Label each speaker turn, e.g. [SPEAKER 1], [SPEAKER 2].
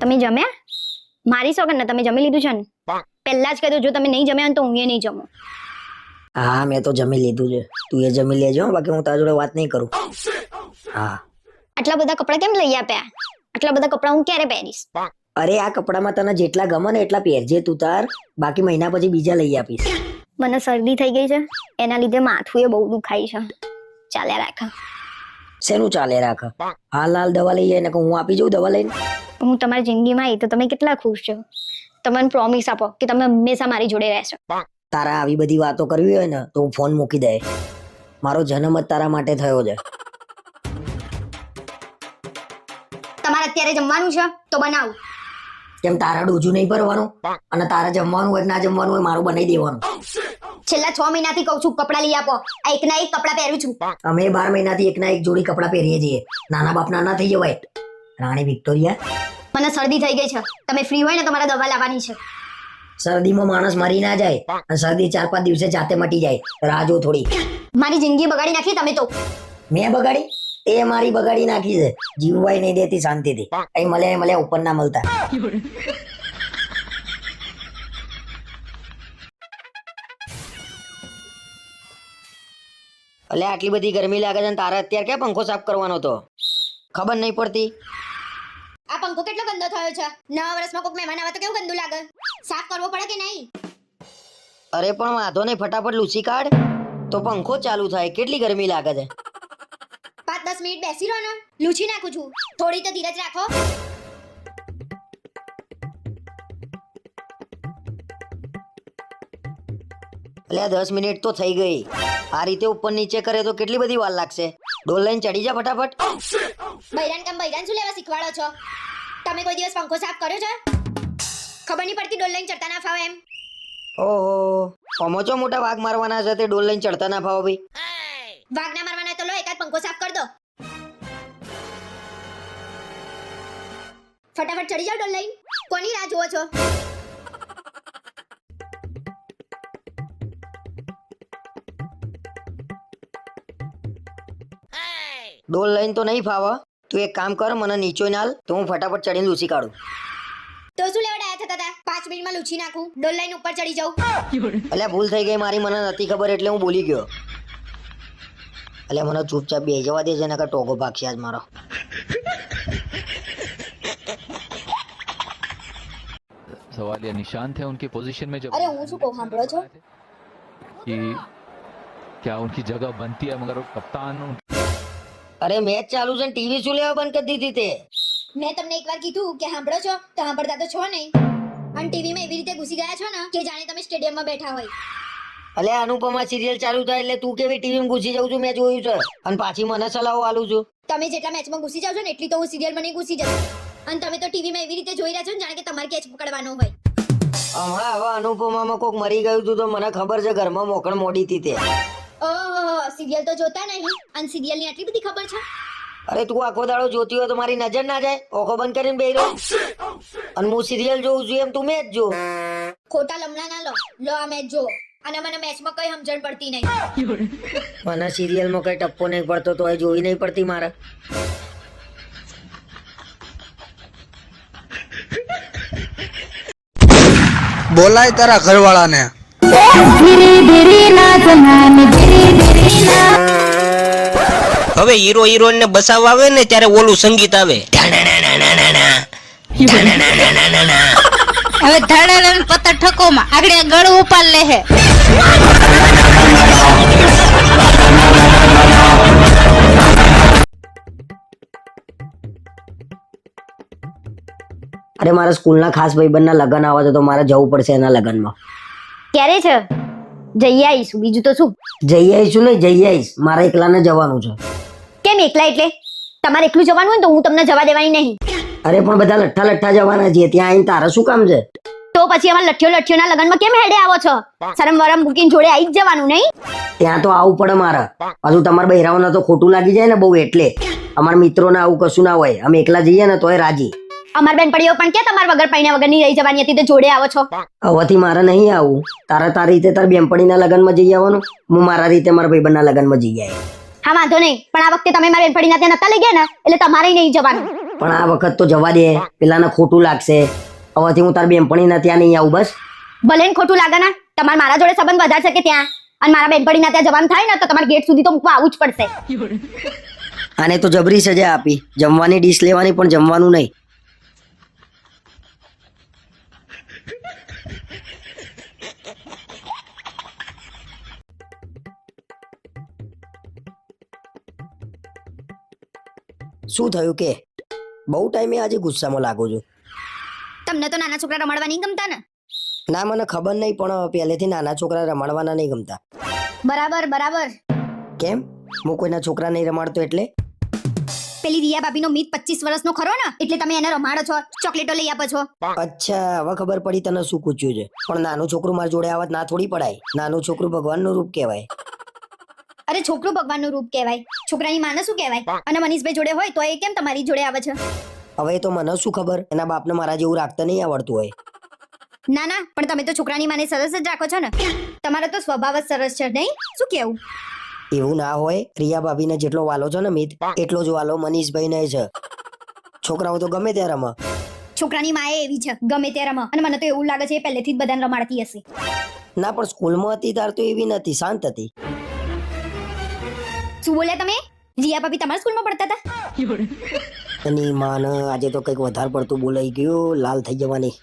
[SPEAKER 1] તમે જમ્યા? મારી સોગન ને તમે જમી લીધું છે ને? પહેલા જ કીધું જો તમે નહીં જમ્યા ને તો હું એ નહીં જમું.
[SPEAKER 2] હા મેં તો જમી લીધું છે. તું એ જમી લેજો હો, બાકી હું તારા જોડે વાત નહીં કરું. હા.
[SPEAKER 1] આટલા બધા કપડાં કેમ લઈ આપ્યા? આટલા બધા કપડા હું ક્યારે પહેરીશ?
[SPEAKER 2] અરે આ કપડામાં તને જેટલા ગમે ને એટલા પહેરજે તું તાર. બાકી મહિના પછી બીજા લઈ આપીશ.
[SPEAKER 1] મને શરદી થઈ ગઈ છે. એના લીધે માથું એ બહુ દુખાય છે. ચાલ્યા રાખ.
[SPEAKER 2] શેનું ચાલે રાખ? હાલ હાલ દવા લઈ જાય ને હું આપી જઉં દવા લઈને.
[SPEAKER 1] હું તમારી જિંદગીમાં આવી તો તમે કેટલા ખુશ છો? તમને પ્રોમિસ આપો કે તમે હંમેશા મારી જોડે રહેશો.
[SPEAKER 2] તારા આવી બધી વાતો કરવી હોય ને તો હું ફોન મૂકી દે. મારો જન્મ જ તારા માટે થયો છે.
[SPEAKER 1] તમારે અત્યારે જમવાનું છે? તો બનાવ.
[SPEAKER 2] કેમ તારા ડોજું નહીં ભરવાનું? અને તારા જમવાનું હોય ના જમવાનું હોય મારું બનાવી દેવાનું.
[SPEAKER 1] છેલ્લા છ મહિનાથી કહું છું કપડાં લઈ આપો. આ એકના એક કપડાં પહેરું છું.
[SPEAKER 2] અમે બાર મહિનાથી એકના એક જોડી કપડાં પહેરીએ છીએ. નાના બાપ નાના થઈ જવાય. રાણી વિક્ટોરિયા?
[SPEAKER 1] મને શરદી થઈ ગઈ છે. તમે ફ્રી હોય ને તમારે દવા લાવવાની છે.
[SPEAKER 2] શરદીમાં માણસ મરી ના જાય અને શરદી ચાર પાંચ દિવસે જાતે મટી જાય. રાહ થોડી.
[SPEAKER 1] મારી જિંદગી બગાડી નાખી તમે તો.
[SPEAKER 2] મેં બગાડી? એ મારી બગાડી નાખી છે. જીવવાય નહીં દેતી શાંતિથી. અહીં મળ્યા મળે ઉપર ના મળતા. એટલે આટલી બધી ગરમી લાગે છે ને તારે અત્યારે ક્યાં પંખો સાફ કરવાનો તો ખબર નહીં પડતી.
[SPEAKER 1] આ પંખો કેટલો ગંદો થયો છે? નવા વર્ષમાં કોક મહેમાન આવે તો કેવું ગંદુ લાગે? સાફ કરવો પડે કે નહીં?
[SPEAKER 2] અરે પણ વાંધો નહીં ફટાફટ લૂસી કાઢ. તો પંખો ચાલુ થાય. કેટલી ગરમી લાગે છે?
[SPEAKER 1] પાંચ દસ મિનિટ બેસી રહો ને. લૂછી નાખું છું. થોડી તો ધીરજ રાખો.
[SPEAKER 2] એટલે આ દસ મિનિટ તો થઈ ગઈ. આ રીતે ઉપર નીચે કરે તો કેટલી બધી વાર લાગશે? ડોલ લઈને ચડી જા ફટાફટ.
[SPEAKER 1] બૈરાન કામ બૈરાન શું લેવા શીખવાડો છો? તમે કોઈ દિવસ પંખો સાફ કર્યો છે? ખબર નહીં પડતી ડોલ લઈને ચડતા ના ફાવે એમ.
[SPEAKER 2] ઓહો પમોચો મોટા વાઘ મારવાના છે તે ડોલ લઈને ચડતા ના ફાવો ભાઈ.
[SPEAKER 1] વાગના મારવાના તો લો એકાદ પંખો સાફ કર દો. ફટાફટ ચડી જાઓ ડોલ લઈને. કોની રાહ જુઓ છો?
[SPEAKER 2] ડોલ લઈને તો નહીં ફાવે તું એક કામ કર મને નીચો નાલ તો હું ફટાફટ ચડીને લૂસી કાઢું
[SPEAKER 1] તો શું લેવડાયા થતા હતા પાંચ મિનિટમાં લૂછી નાખું ડોલ લઈને ઉપર ચડી જાઉં
[SPEAKER 2] એટલે ભૂલ થઈ ગઈ મારી મને નથી ખબર એટલે હું બોલી ગયો એટલે મને ચૂપચાપ બે જવા દે છે ને કે ટોગો ભાગશે આજ મારો
[SPEAKER 3] सवाल या निशान थे उनकी पोजीशन में जब
[SPEAKER 1] અરે હું શું કહું સાંભળો છો
[SPEAKER 3] कि क्या उनकी जगह बनती है मगर वो कप्तान उन-
[SPEAKER 2] અરે મેચ ચાલુ છે ટીવી શું લેવા બંધ કરી દીધી તે?
[SPEAKER 1] મેં તમને એકવાર કીધું કે સાંભળો છો તો સાંભળતા તો છો નહીં. અને ટીવીમાં એવી રીતે ઘૂસી ગયા છો ને કે જાણે તમે સ્ટેડિયમમાં બેઠા હોય.
[SPEAKER 2] અલે અનુપમા સિરિયલ ચાલુ થાય એટલે તું કેવી ટીવીમાં ઘૂસી જાઉં છું? મેં જોયું છે. અને પાછી મને સલાહો આલું છું.
[SPEAKER 1] તમે જેટલા મેચમાં ઘૂસી જાવ છો ને એટલી તો હું સિરિયલમાં નહીં ઘૂસી જાઉં. અને તમે તો ટીવીમાં એવી રીતે જોઈ રહ્યા છો ને જાણે કે તમારે કેચ પકડવાનો હોય.
[SPEAKER 2] હમણાં હવે અનુપમામાં કોક મરી ગયું હતું તો મને ખબર છે ઘરમાં મોકળ મોડી હતી તે.
[SPEAKER 1] ઓહો સિરિયલ તો જોતા નહીં. અને સિરિયલની આટલી બધી ખબર છે?
[SPEAKER 2] અરે તું આખો દાડો જોતી હોય તો મારી નજર ના જાય. ઓખો બંધ કરીને બેહી રહો. અને હું સિરિયલ જોઉં છું એમ તું મેચ જો
[SPEAKER 1] ખોટા લમણા ના લો. લો આ મેચ જો. અને મને મેચમાં કઈ સમજણ પડતી નહીં.
[SPEAKER 2] મને સિરિયલમાં કઈ ટપ્પો નહીં પડતો તો એ જોઈ નહીં પડતી મારે.
[SPEAKER 4] બોલાય તારા ઘરવાળાને.
[SPEAKER 5] હવે હીરો હિરોઈન ને બસાવવા આવે ને ત્યારે ઓલું સંગીત આવે.
[SPEAKER 6] હવે ધડાડન પત્તર ઠકોમાં. આગળ ગળું ઉપાડ લે હે.
[SPEAKER 2] અરે મારા સ્કૂલના ખાસ ભાઈબંધના લગ્ન આવે છે તો મારે જવું પડશે એના લગ્નમાં.
[SPEAKER 1] ક્યારે છે? જઈ આવીશું. બીજું તો શું?
[SPEAKER 2] જઈ આવીશું ને જઈ આવીશ. મારે એકલાને જવાનું છે.
[SPEAKER 1] કેમ એકલા એટલે? તમારે એકલું જવાનું હોય ને તો હું તમને જવા દેવાની નહીં.
[SPEAKER 2] અરે પણ બધા લઠ્ઠા લઠ્ઠા જવાના છીએ ત્યાં આવીને તારે શું કામ છે?
[SPEAKER 1] તો પછી અમારા લઠ્ઠીઓ લઠ્ઠીઓના લગ્નમાં કેમ હેડે આવો છો? શરમ વરમ મૂકીને જોડે આવી જ જવાનું નહીં?
[SPEAKER 2] ત્યાં તો આવવું પડે મારે. પાછું તમારા બહેરાઓને તો ખોટું લાગી જાય ને બહુ એટલે. અમારા મિત્રોને આવું કશું ના હોય. અમે એકલા જઈએ ને તોય રાજી.
[SPEAKER 1] અમાર બેનપણીઓ પણ કે તમાર વગર પૈણા વગરની રહી જવાની હતી તે જોડે આવો છો.
[SPEAKER 2] હવેથી મારે નહીં આવું. તારા તારી રીતે તારી બેનપણીના લગ્નમાં જઈ આવવાનું? હું મારા રીતે મારા ભાઈબંધના લગ્નમાં જઈ આવ્યો
[SPEAKER 1] હા વાંધો નહીં. પણ આ વખતે તમે મારા બેનપણીના ત્યાં નતા લઈ ગયા ને એટલે તમારે નહીં જવાનું.
[SPEAKER 2] પણ આ વખત તો જવા દે. પેલાને ખોટું લાગશે. હવેથી હું તાર બેનપણીના ત્યાં નહીં આવું બસ.
[SPEAKER 1] ભલે ને ખોટું લાગે ને તમારે મારા જોડે સંબંધ વધારે છે કે ત્યાં? અને મારા બેનપણીના ત્યાં જવાનું થાય ને તો તમારે ગેટ સુધી તો મૂકવા આવવું જ પડશે.
[SPEAKER 2] આને તો જબરી સજા આપી. જમવાની ડીશ લેવાની પણ જમવાનું નહીં. શું થયું કે? બહુ ટાઈમે આજે ગુસ્સામાં લાગો છો.
[SPEAKER 1] તમને તો નાના છોકરા રમાડવા નહીં ગમતા ને?
[SPEAKER 2] ના મને ખબર નહીં પણ પહેલેથી નાના છોકરા રમાડવાના નહીં ગમતા.
[SPEAKER 1] બરાબર બરાબર.
[SPEAKER 2] કેમ? હું કોઈના છોકરા નહીં રમાડતો એટલે?
[SPEAKER 1] પેલી રિયા ભાભીનો મીત પચીસ વર્ષનો ખરો ને? એટલે તમે એને રમાડો છો ચોકલેટો લઈ આપો છો.
[SPEAKER 2] અચ્છા હવે ખબર પડી તને શું પૂછ્યું છે. પણ નાનું છોકરું મારી જોડે આવત ના થોડી પડાય. નાનું છોકરું ભગવાનનું રૂપ કહેવાય.
[SPEAKER 1] અરે છોકરું ભગવાનનું રૂપ કહેવાય. છોકરાની માને શું કહેવાય? અને મનીષભાઈ જોડે હોય તો એ કેમ તમારી જોડે આવે છે?
[SPEAKER 2] હવે તો મને શું ખબર? એના બાપને મારા જેવું રાખતા નહીં આવડતું હોય.
[SPEAKER 1] ના ના પણ તમે તો છોકરાની માને સરસ જ રાખો છો ને. તમારો તો સ્વભાવ જ સરસ છે નહીં? શું કેવું?
[SPEAKER 2] એવું ના હોય. રિયા ભાભીને જેટલો વાલો છે ને મિત એટલો જ વાલો મનીષભાઈને છે. છોકરાઓ તો ગમે ત્યાં રમે.
[SPEAKER 1] છોકરાની માએ એવી છે ગમે તે રમે. અને મને તો એવું લાગે છે એ પહેલેથી જ બધાને રમાડતી હશે.
[SPEAKER 2] ના પણ સ્કૂલમાં હતી તાર તો એવી નથી શાંત હતી.
[SPEAKER 1] શું બોલ્યા તમે? રિયા ભાભી તમારા સ્કૂલમાં પડતા હતા?
[SPEAKER 2] અને માને આજે તો કંઈક વધારે પડતું બોલાઈ ગયું, લાલ થઈ જવાની.